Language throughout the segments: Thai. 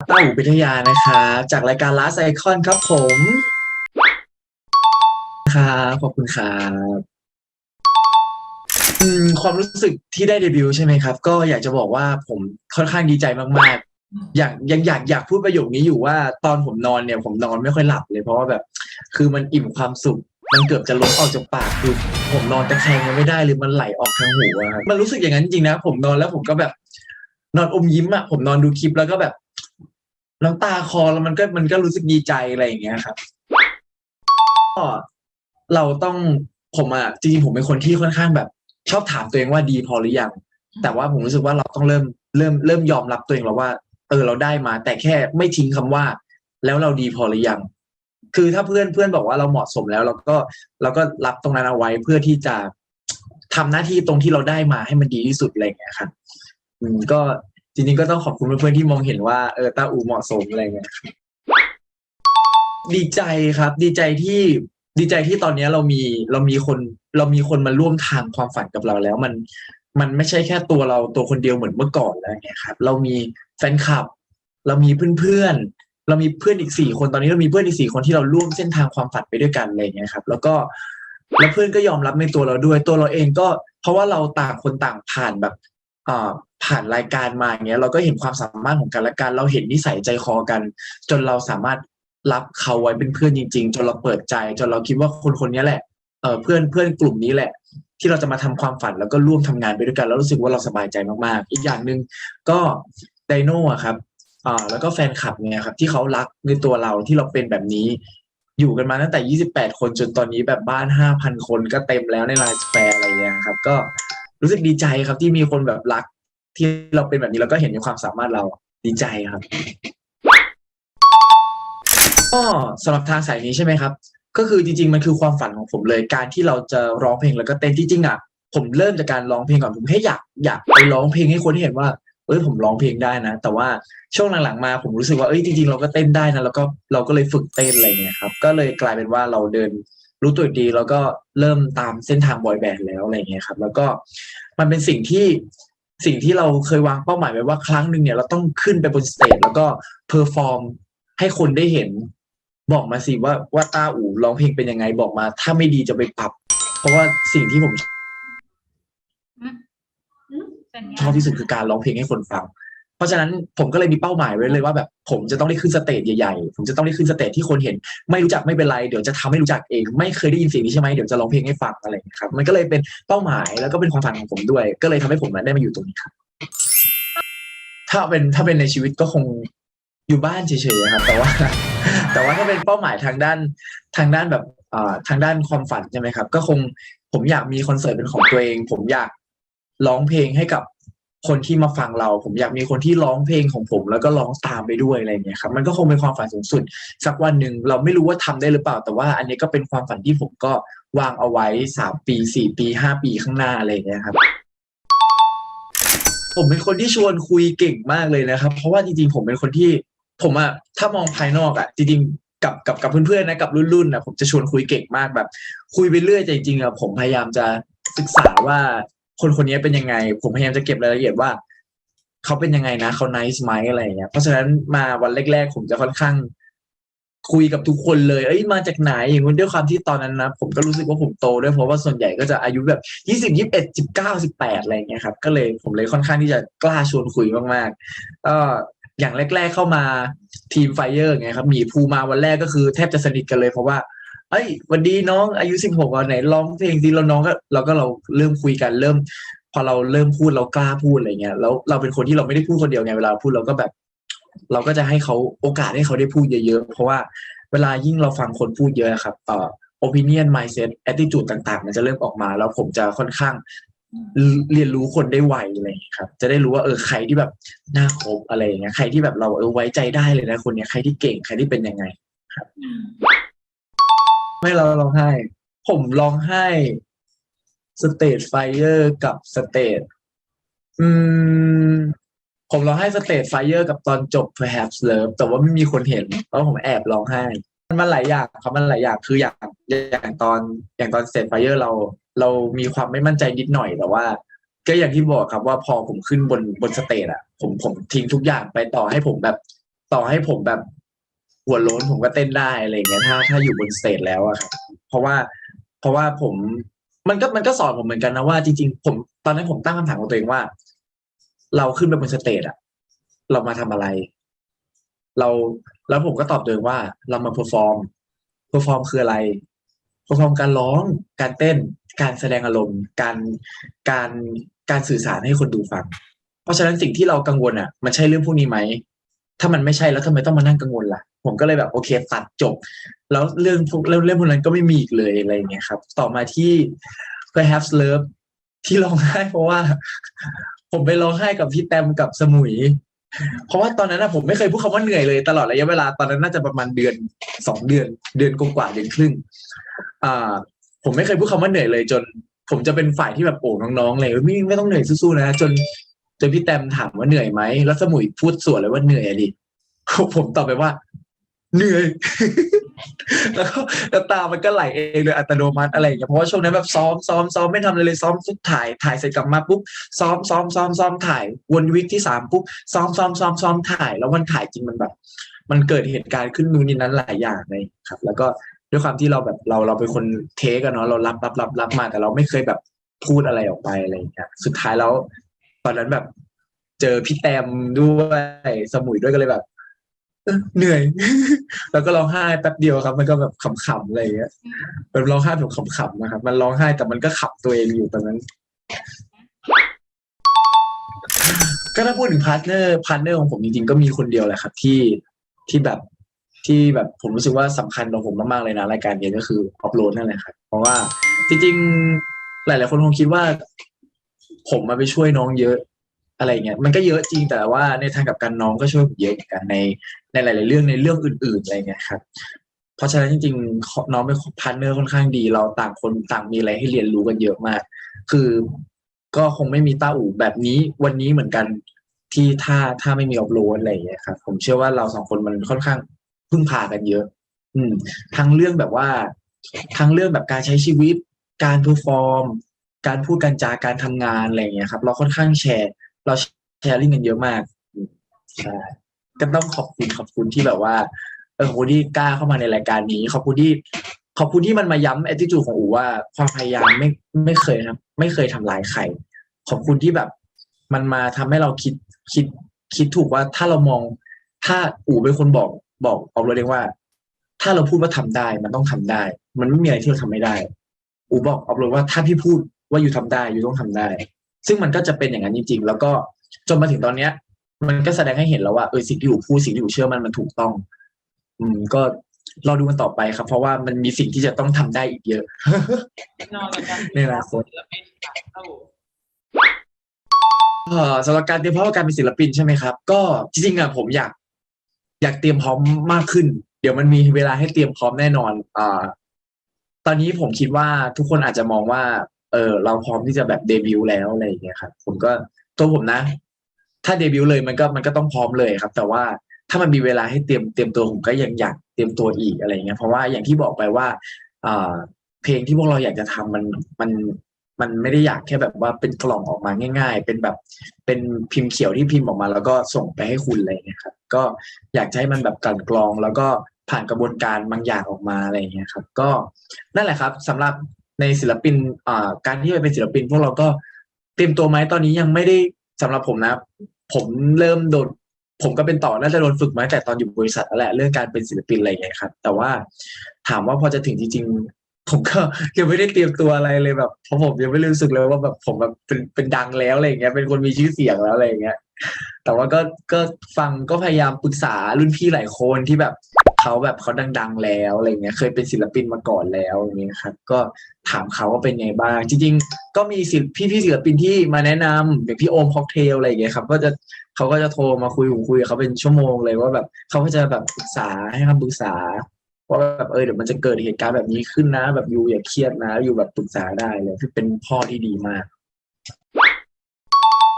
ต้าหูพิทยานะคะ จากรายการ Last Icon ครับผมครับขอบคุณครับความรู้สึกที่ได้เดบิวต์ใช่ไหมครับ ก็อยากจะบอกว่าผมค่อนข้างดีใจมากๆ อยากยังอยากอยากพูดประโยคนี้อยู่ว่าตอนผมนอนเนี่ยผมนอนไม่ค่อยหลับเลยเพราะว่าแบบ คือมันอิ่มความสุข มันเกือบจะล้นออกจากปากคือผมนอนตะแคงยังไม่ได้เลยมันไหลออกทางหูอะมันรู้สึกอย่างนั้นจริงนะผมนอนแล้วผมก็แบบ นอนอมยิ้มอะผมนอนดูคลิปแล้วก็แบบ น้ำตาคลอแล้วมันก็มันก็รู้สึกดีใจอะไรอย่างเงี้ยครับก็เราต้องผมอะจริงๆผมเป็นคนที่ค่อนข้างแบบ ชอบถามตัวเองว่าดีพอหรือยัง แต่ว่าผมรู้สึกว่าเราต้องเริ่มเริ่มเริ่มยอมรับตัวเองแล้วว่า เออเราได้มา แต่แค่ไม่ทิ้งคำว่า แล้วเราดีพอหรือยัง คือถ้าเพื่อนเพื่อนบอกว่าเราเหมาะสมแล้ว เราก็เราก็รับตรงนั้นเอาไว้เพื่อที่จะทำหน้าที่ตรงที่เราได้มาให้มันดีที่สุดอะไรอย่างเงี้ยครับก็ จริงๆก็ต้องขอบคุณเพื่อนๆที่มองเห็นว่าเออตาอูเหมาะสมอะไรเงี้ยดีใจครับ ดีใจที่ดีใจที่ตอนนี้เรามีเรามีคน เรามีคนมาร่วมทางความฝันกับเราแล้วมัน มันไม่ใช่แค่ตัวเราตัวคนเดียวเหมือนเมื่อก่อนแล้วเนี่ยครับ เรามีแฟนคลับ เรามีเพื่อนๆเรามีเพื่อนอีกสี่คนตอนนี้เรามีเพื่อนอีกสี่คนที่เราร่วมเส้นทางความฝันไปด้วยกันอะไรเงี้ยครับ แล้วก็แล้วเพื่อนก็ยอมรับในตัวเราด้วยตัวเราเองก็ เพราะว่าเราต่างคนต่างผ่านแบบอ่า ผ่านรายการมาอย่างเงี้ยเราก็เห็นความสามารถของกันและกัน เราเห็นนิสัยใจคอกัน จนเราสามารถรับเขาไว้เป็นเพื่อนจริง ๆ จนเราเปิดใจ จนเราคิดว่าคนคนนี้แหละเออเพื่อนเพื่อนกลุ่มนี้แหละ ที่เราจะมาทำความฝันแล้วก็ร่วมทำงานไปด้วยกัน แล้วรู้สึกว่าเราสบายใจมากๆ อีกอย่างหนึ่งก็ไดโน่ครับอ่าแล้วก็แฟนคลับเนี่ยครับ ที่เขารักในตัวเราที่เราเป็นแบบนี้ อยู่กันมาตั้งแต่ 28 คนจนตอนนี้แบบบ้าน 5,000 คนก็เต็มแล้วในไลน์สแฟร์อะไรเงี้ยครับ ก็รู้สึกดีใจครับที่มีคนแบบรัก ที่เราเป็นแบบนี้แล้วก็เห็นในความสามารถเราดีใจครับก็สำหรับทางสายนี้ใช่ไหมครับ ก็คือจริง ๆ มันคือความฝันของผมเลย การที่เราจะร้องเพลงแล้วก็เต้นจริงๆอะผมเริ่มจากการร้องเพลงก่อนผมแค่อยากอยากไปร้องเพลงให้คนที่เห็นว่าเอ้ยผมร้องเพลงได้นะ แต่ว่าช่วงหลังๆมาผมรู้สึกว่าเอ้ยจริงๆเราก็เต้นได้นะแล้วก็เราก็เลยฝึกเต้นอะไรเงี้ยครับ ก็เลยกลายเป็นว่าเราเดินรู้ตัวดีแล้วก็เริ่มตามเส้นทางบอยแบนด์แล้วอะไรเงี้ยครับ แล้วก็มันเป็นสิ่งที่ สิ่งที่เราเคยวางเป้าหมายไว้ว่าครั้งหนึ่งเนี่ยเราต้องขึ้นไปบนสเตจแล้วก็เพอร์ฟอร์มให้คนได้เห็น บอกมาสิว่าว่าต้าอู่ร้องเพลงเป็นยังไงบอกมา ถ้าไม่ดีจะไปปรับ เพราะว่าสิ่งที่ผมสัญญาชอบที่สุดคือการร้องเพลงให้คนฟัง เพราะฉะนั้นผมก็เลยมีเป้าหมายไว้เลยว่าแบบผมจะต้องได้ขึ้นสเตจใหญ่ๆ ผมจะต้องได้ขึ้นสเตจที่คนเห็น ไม่รู้จักไม่เป็นไรเดี๋ยวจะทำให้รู้จักเอง ไม่เคยได้ยินเสียงนี้ใช่ไหมเดี๋ยวจะร้องเพลงให้ฟังอะไรครับมันก็เลยเป็นเป้าหมายแล้วก็เป็นความฝันของผมด้วย ก็เลยทำให้ผมได้มาอยู่ตรงนี้ครับ ถ้าเป็นถ้าเป็นในชีวิตก็คงอยู่บ้านเฉยๆครับ แต่ว่า แต่ว่าถ้าเป็นเป้าหมายทางด้านทางด้านแบบอ่าทางด้านความฝันใช่ไหมครับ ก็คงผมอยากมีคอนเสิร์ตเป็นของตัวเอง ผมอยากร้องเพลงให้กับ คนที่มาฟังเรา ผมอยากมีคนที่ร้องเพลงของผม แล้วก็ร้องตามไปด้วยอะไรเงี้ยครับมันก็คงเป็นความฝันสูงสุด สักวันหนึ่งเราไม่รู้ว่าทำได้หรือเปล่า แต่ว่าอันนี้ก็เป็นความฝันที่ผมก็วางเอาไว้สามปีสี่ปีห้าปีข้างหน้าอะไรเงี้ยครับผมเป็นคนที่ชวนคุยเก่งมากเลยนะครับ เพราะว่าจริงๆผมเป็นคนที่ ผมอะถ้ามองภายนอกอะจริงๆกับกับกับเพื่อนๆนะกับรุ่นๆนะผมจะชวนคุยเก่งมากแบบ คุยไปเรื่อยแต่จริงๆอะผมพยายามจะศึกษาว่า คนคนนี้เป็นยังไง ผมพยายามจะเก็บรายละเอียดว่าเขาเป็นยังไงนะเขา nice ไหมอะไรอย่างเงี้ยเพราะฉะนั้นมาวันแรกๆ ผมจะค่อนข้าง คุยกับทุกคนเลย เอ้ยมาจากไหนอย่างนู้ด้วยความที่ตอนนั้นนะผมก็รู้สึกว่าผมโตด้วยเพราะว่าส่วนใหญ่ก็จะอายุแบบยี่สิบยี่สิบเอ็ดสิบเก้าสิบแปดอะไรเงี้ยครับก็เลยผมเลยค่อนข้างที่จะกล้าชวนคุยมากๆก็อย่างแรก ๆเข้ามาทีมไฟเออร์ไงครับหมีภูมาวันแรกก็คือแทบจะสนิทกันเลยเพราะว่า เอ้ยวันดีน้องอายุสิบหกอะไหนร้องเพลงดีแล้วน้องก็เราก็เราเริ่มคุยกันเริ่ม พอเราเริ่มพูดเรากล้าพูดอะไรเงี้ยแล้วเราเป็นคนที่เราไม่ได้พูดคนเดียวไงเวลาพูดเราก็แบบ เราก็จะให้เขาโอกาสให้เขาได้พูดเยอะๆ เพราะว่าเวลายิ่งเราฟังคนพูดเยอะครับเอ่อ opinion mindset attitude ต่างๆ มันจะเริ่มออกมา แล้วผมจะค่อนข้างเรียนรู้คนได้ไวอะไรอย่างเงี้ยครับ จะได้รู้ว่าเออใครที่แบบน่าคบอะไรอย่างเงี้ยใครที่แบบเราเออไว้ใจได้เลยนะคนเนี้ยใครที่เก่งใครที่เป็นยังไง ไม่เราร้องไห้ ผมร้องไห้สเตจไฟเออร์กับสเตจอืม ผมร้องไห้สเตจไฟเออร์กับตอนจบ perhaps love แต่ว่าไม่มีคนเห็นเพราะผมแอบร้องไห้มันมันหลายอย่างครับมันหลายอย่างคืออย่างอย่างตอนอย่างตอนสเตจไฟเออร์เรา เรามีความไม่มั่นใจนิดหน่อยแต่ว่า ก็อย่างที่บอกครับว่าพอผมขึ้นบนบนสเตจอะผมผมทิ้งทุกอย่างไปต่อให้ผมแบบ ต่อให้ผมแบบ หัวโล้นผมก็เต้นได้อะไรเงี้ยถ้าถ้าอยู่บนสเตจแล้วอะครับเพราะว่าเพราะว่าผมมันก็มันก็สอนผมเหมือนกันนะว่าจริงๆผมตอนนั้นผมตั้งคำถามกับตัวเองว่า เราขึ้นไปบนสเตจอะเรามาทำอะไร เราแล้วผมก็ตอบตัวเองว่า เรามาเพอร์ฟอร์มเพอร์ฟอร์มคืออะไรเพอร์ฟอร์มการร้อง การเต้น การแสดงอารมณ์ การการการสื่อสารให้คนดูฟัง เพราะฉะนั้นสิ่งที่เรากังวลอะมันใช่เรื่องพวกนี้ไหม ถ้ามันไม่ใช่แล้วทำไมต้องมานั่งกังวลล่ะ ผมก็เลยแบบโอเคตัดจบ แล้วเรื่องพวกเรื่องเรื่องพวกนั้นก็ไม่มีอีกเลยอะไรเงี้ยครับ ต่อมาที่ perhaps love ที่ร้องไห้เพราะว่า ผมไปร้องไห้กับพี่แตมกับสมุย เพราะว่าตอนนั้นนะผมไม่เคยพูดคำว่าเหนื่อยเลยตลอดระยะเวลาตอนนั้นน่าจะประมาณเดือนสองเดือน เดือนกว่าเดือนครึ่งอ่า ผมไม่เคยพูดคำว่าเหนื่อยเลยจนผมจะเป็นฝ่ายที่แบบโอ้น้องๆเลยไม่ไม่ต้องเหนื่อยสู้ๆนะจน จนพี่แตมถามว่าเหนื่อยไหมแล้วสมุยพูดสวนเลยว่าเหนื่อยอะดิผมตอบไปว่า เหนื่อย แล้วก็ตามันก็ไหลเองเลยอัตโนมัติอะไรอย่างเงี้ยเพราะว่าช่วงนั้นแบบซ้อมซ้อมซ้อมไม่ทำอะไรเลยซ้อมสุดถ่ายถ่ายเสร็จกลับมาปุ๊บซ้อมซ้อมซ้อมซ้อมถ่าย วนวิกที่สามปุ๊บซ้อมซ้อมซ้อมซ้อมถ่าย แล้ววันถ่ายจริงมันแบบ มันเกิดเหตุการณ์ขึ้นนู่นนี่นั้นหลายอย่างเลยครับ แล้วก็ด้วยความที่เราแบบเราเราเป็นคนเทกันเนาะเรารับรับรับรับมาแต่เราไม่เคยแบบพูดอะไรออกไปอะไรอย่างเงี้ยสุดท้ายแล้ว ตอนนั้นแบบ เจอพี่แตมด้วยสมุยด้วยก็เลยแบบเหนื่อย แล้วก็ร้องไห้แป๊บเดียวครับ มันก็แบบขำๆอะไรอย่างเงี้ยเป็นร้องไห้แบบขำๆนะครับ มันร้องไห้แต่มันก็ขับตัวเองอยู่ตอนนั้น ก็ถ้าพูดถึงพาร์ทเนอร์พาร์ทเนอร์ของผมจริงๆก็มีคนเดียวแหละครับ ที่ที่แบบที่แบบผมรู้สึกว่าสำคัญต่อผมมากๆเลยนะรายการนี้ก็คืออัปโหลดนั่นแหละครับเพราะว่าจริงๆ หลายๆคนคงคิดว่า ผมมาไปช่วยน้องเยอะอะไรเงี้ยมันก็เยอะจริงแต่ว่าในทางกับกันน้องก็ช่วยผมเยอะเหมือนกันในในหลาย ๆ เรื่องในเรื่องอื่น ๆอะไรเงี้ยครับเพราะฉะนั้นจริงๆน้องเป็นพาร์ทเนอร์ค่อนข้างดี เราต่างคนต่างมีอะไรให้เรียนรู้กันเยอะมาก คือก็คงไม่มีต้าอู่แบบนี้วันนี้เหมือนกันที่ถ้าถ้าไม่มีออฟโรดอะไรอย่างเงี้ยครับผมเชื่อว่าเราสองคนมันค่อนข้างพึ่งพากันเยอะ อืม ทั้งเรื่องแบบว่า ทั้งเรื่องแบบการใช้ชีวิต การเพอร์ฟอร์ม การพูดการจาการทำงานอะไรอย่างเงี้ยครับ เราค่อนข้างแชร์ เราแชร์ลิงกันเยอะมากใช่ก็ต้องขอบคุณขอบคุณที่แบบว่าเออขอบคุณที่กล้าเข้ามาในรายการนี้ ขอบคุณที่ ขอบคุณที่มันมาย้ำแอ t i จูของอูว่าความพยายามไม่ไม่เคยนะไม่เคยทำลายใครขอบคุณที่แบบ มันมาทำให้เราคิดคิดคิดถูกว่าถ้าเรามอง ถ้าอูเป็นคนบอกบอกออกเลยเองว่า ถ้าเราพูดว่าทำได้ มันต้องทำได้ มันไม่มีอะไรที่เราทำไม่ได้ อูบอกออกเลยว่าถ้าพี่พูด ว่าอยู่ทำได้อยู่ต้องทำได้ ซึ่งมันก็จะเป็นอย่างนั้นจริง ๆ แล้วก็จนมาถึงตอนเนี้ย มันก็แสดงให้เห็นแล้วว่าเออสิ่งที่อูพูดสิ่งที่อูเชื่อมันมันถูกต้อง อืม ก็รอดูกันต่อไปครับ เพราะว่ามันมีสิ่งที่จะต้องทำได้อีกเยอะนอนกับการในอนาคตศิลปินค่ะครับผมเอ่อสำหรับการเตรียมพร้อมกับการเป็นศิลปินใช่ไหมครับ ก็จริงๆอะผมอยาก อยากเตรียมพร้อมมากขึ้น เดี๋ยวมันมีเวลาให้เตรียมพร้อมแน่นอน อ่า ตอนนี้ผมคิดว่าทุกคนอาจจะมองว่า เออเราพร้อมที่จะแบบเดบิวต์แล้วอะไรอย่างเงี้ยครับผมก็ตัวผมนะ ถ้าเดบิวต์เลยมันก็มันก็ต้องพร้อมเลยครับ แต่ว่าถ้ามันมีเวลาให้เตรียมเตรียมตัวผมก็ยังอยากเตรียมตัวอีกอะไรอย่างเงี้ยเพราะว่าอย่างที่บอกไปว่าอ่าเพลงที่พวกเราอยากจะทำมันมันมันไม่ได้อยากแค่แบบว่าเป็นกล่องออกมาง่าย ๆ เป็นแบบเป็นพิมพ์เขียวที่พิมพ์ออกมา แล้วก็ส่งไปให้คุณอะไรอย่างเงี้ยครับก็อยากจะให้มันแบบกลั่นกรอง แล้วก็ผ่านกระบวนการบางอย่างออกมาอะไรอย่างเงี้ยครับ ก็นั่นแหละครับสำหรับ ในศิลปินอ่าการที่ไปเป็นศิลปิน พวกเราก็เตรียมตัวไหมตอนนี้ยังไม่ได้สำหรับผมนะ ผมเริ่มโดนผมก็เป็นต่อน่าจะโดนฝึกมาแต่ตอนอยู่บริษัทแล้วแหละเรื่องการเป็นศิลปินอะไรอย่างเงี้ยครับ แต่ว่าถามว่าพอจะถึงจริงๆ ผมก็ยังไม่ได้เตรียมตัวอะไรเลยแบบเพราะผมยังไม่รู้สึกเลยว่าแบบผมแบบเป็นเป็นดังแล้วอะไรอย่างเงี้ยเป็นคนมีชื่อเสียงแล้วอะไรอย่างเงี้ยแต่ว่าก็ก็ฟังก็พยายามปรึกษารุ่นพี่หลายคนที่แบบ เขาแบบเขาดัง ๆ แล้วอะไรเงี้ยเคยเป็นศิลปินมาก่อนแล้วอย่างเงี้ยครับก็ถามเขาว่าเป็นไงบ้าง จริง ๆ ก็มีศิลพี่พี่ศิลปินที่มาแนะนำอย่างพี่โอมค็อกเทลอะไรอย่างเงี้ยครับก็จะเขาก็จะโทรมาคุยคุยกับเขาเป็นชั่วโมงเลยว่าแบบเขาก็จะแบบปรึกษาให้คำปรึกษาว่าแบบเออเดี๋ยวมันจะเกิดเหตุการณ์แบบนี้ขึ้นนะ แบบอยู่อย่าเครียดนะ อยู่แบบปรึกษาได้เลยคือเป็นพ่อที่ดีมาก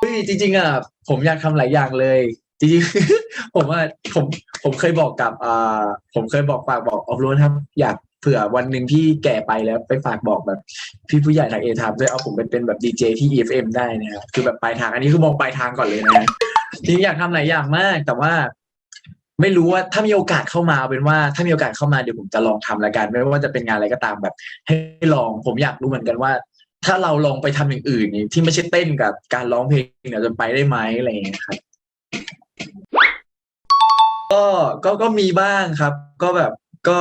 เฮ้ยจริงๆอะผมอยากทำหลายอย่างเลย จริงๆผมว่าผมผมเคยบอกกับอ่าผมเคยบอกฝากบอกออฟโรดครับ อยากเผื่อวันหนึ่งพี่แก่ไปแล้วไปฝากบอกแบบ พี่ผู้ใหญ่ทางเอทามด้วยเอาผมไปเป็นแบบดีเจที่ EFM ได้นะครับคือแบบปลายทางอันนี้คือมองปลายทางก่อนเลยนะจริงอยากทำหลายอย่างมาก แต่ว่าไม่รู้ว่าถ้ามีโอกาสเข้ามาเอาเป็นว่าถ้ามีโอกาสเข้ามาเดี๋ยวผมจะลองทำละกัน ไม่ว่าจะเป็นงานอะไรก็ตามแบบ ให้ลองผมอยากรู้เหมือนกันว่า ถ้าเราลองไปทำอย่างอื่นนี่ที่ไม่ใช่เต้นกับการร้องเพลงเนี่ยจะไปได้ไหมอะไรอย่างเงี้ยครับ ก็ก็ก็มีบ้างครับ ก็แบบก็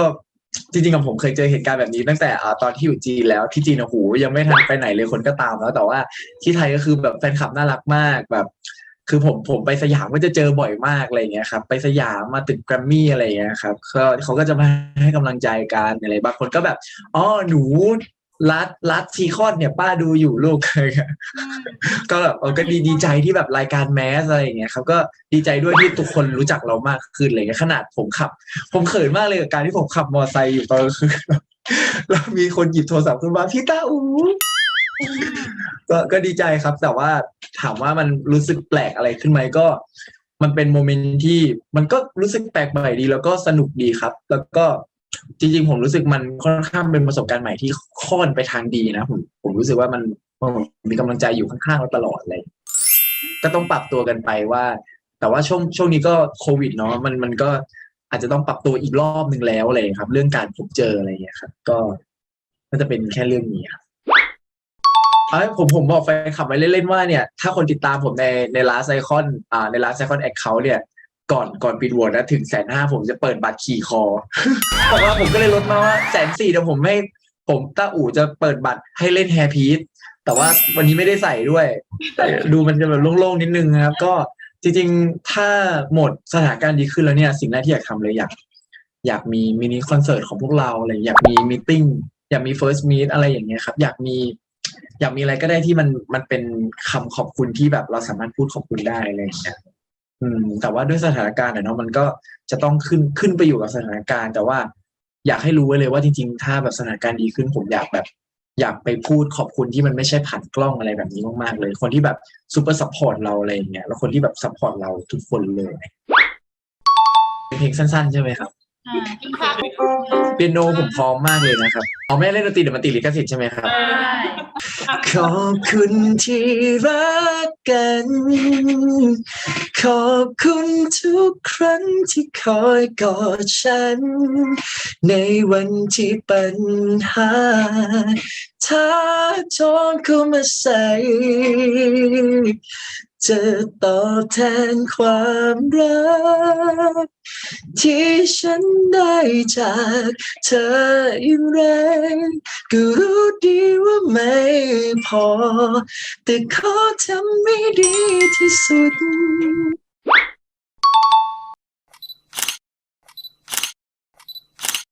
จริงๆกับผมเคยเจอเหตุการณ์แบบนี้ตั้งแต่อ่าตอนที่อยู่จีนแล้วที่จีนโอ้โหยังไม่ทันไปไหนเลยคนก็ตามแล้ว แต่ว่าที่ไทยก็คือแบบแฟนคลับน่ารักมากแบบ คือผมผมไปสยามก็จะเจอบ่อยมากอะไรเงี้ยครับไปสยามมาตึกแกรมมี่อะไรเงี้ยครับเขาก็จะมาให้กำลังใจกันอะไรบางคนก็แบบอ๋อหนู รัดรัดซีคอนเนี่ยป้าดูอยู่ลูกอะไรเงี้ยก็แบบเออก็ดีดีใจที่แบบรายการแมสอะไรอย่างเงี้ยครับก็ดีใจด้วยที่ทุกคนรู้จักเรามากขึ้นอะไรเงี้ยขนาดผมขับ ผมเขินมากเลยกับการที่ผมขับมอเตอร์ไซค์อยู่ตอนกลางคืนแล้วมีคนหยิบโทรศัพท์ขึ้นมาพี่ตาอูก็ก็ดีใจครับ แต่ว่าถามว่ามันรู้สึกแปลกอะไรขึ้นไหมก็ มันเป็นโมเมนต์ที่มันก็รู้สึกแปลกใหม่ดี แล้วก็สนุกดีครับ แล้วก็ จริงๆ ผมรู้สึกมันค่อนข้างเป็นประสบการณ์ใหม่ที่ค่อนไปทางดีนะผมผมรู้สึกว่ามันมีกำลังใจอยู่ข้างๆเราตลอดเลย ก็ต้องปรับตัวกันไปว่า แต่ว่าช่วงช่วงนี้ก็โควิดเนาะมันมันก็อาจจะต้องปรับตัวอีกรอบหนึ่งแล้วอะไรอย่างเงี้ยครับ เรื่องการพบเจออะไรอย่างเงี้ยครับก็ก็จะเป็นแค่เรื่องนี้ครับเอ้ยผมผมบอกแฟนคลับไว้เล่นๆว่าเนี่ยถ้าคนติดตามผมในในลาสไอคอนอ่าในลาสไอคอนแอคเคาท์เนี่ย ก่อนก่อนปิดโหวตนะถึงแสนห้าผมจะเปิดบัตรขี่คอบอกว่าผมก็เลยลดมาว่าแสนสี่เดี๋ยวผมให้ผมต้าอู่จะเปิดบัตรให้เล่นแฮร์พีทแต่ว่าวันนี้ไม่ได้ใส่ด้วย แต่ดูมันจะแบบโล่งๆนิดนึงนะครับ ก็จริงๆ ถ้าหมดสถานการณ์ดีขึ้นแล้วเนี่ย สิ่งแรกที่อยากทำเลยอยากอยากมีมินิคอนเสิร์ตของพวกเราอะไรอยากมีมีติ้งอยากมี first meet อะไรอย่างเงี้ยครับ อยากมีอยากมีอะไรก็ได้ที่มันมันเป็นคำขอบคุณที่แบบเราสามารถพูดขอบคุณได้อะไรอย่างเงี้ย อืม แต่ว่าด้วยสถานการณ์อะเนาะมันก็จะต้องขึ้นขึ้นไปอยู่กับสถานการณ์ แต่ว่าอยากให้รู้ไว้เลยว่าจริงๆ ถ้าแบบสถานการณ์ดีขึ้นผมอยากแบบ อยากไปพูดขอบคุณที่มันไม่ใช่ผ่านกล้องอะไรแบบนี้มากๆเลย คนที่แบบซูเปอร์ซัพพอร์ตเราอะไรอย่างเงี้ยแล้วคนที่แบบซัพพอร์ตเราทุกคนเลยเป็นเพลงสั้นๆ ใช่ไหมครับ อ่ากินข้าวเปียโนผมพร้อมมากเลยนะครับเอาไม่ได้เล่นดนตรีเดี๋ยวมันติดลิขสิทธิ์ใช่ไหมครับขอบคุณที่รักกัน ขอบคุณทุกครั้งที่คอยกอดฉัน ในวันที่ปัญหาท้าทอนเข้ามาใส่ จะตอบแทนความรัก ที่ฉันได้จากเธออย่างไรก็รู้ดีว่าไม่พอ แต่ขอทำให้ดีที่สุด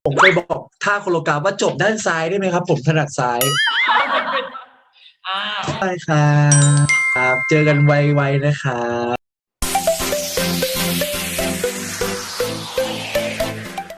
ผมเคยบอกท่าโคโลกราฟว่าจบด้านซ้ายได้ไหมครับ ผมถนัดซ้าย อ่า ได้ครับครับ เจอกันไวๆนะครับ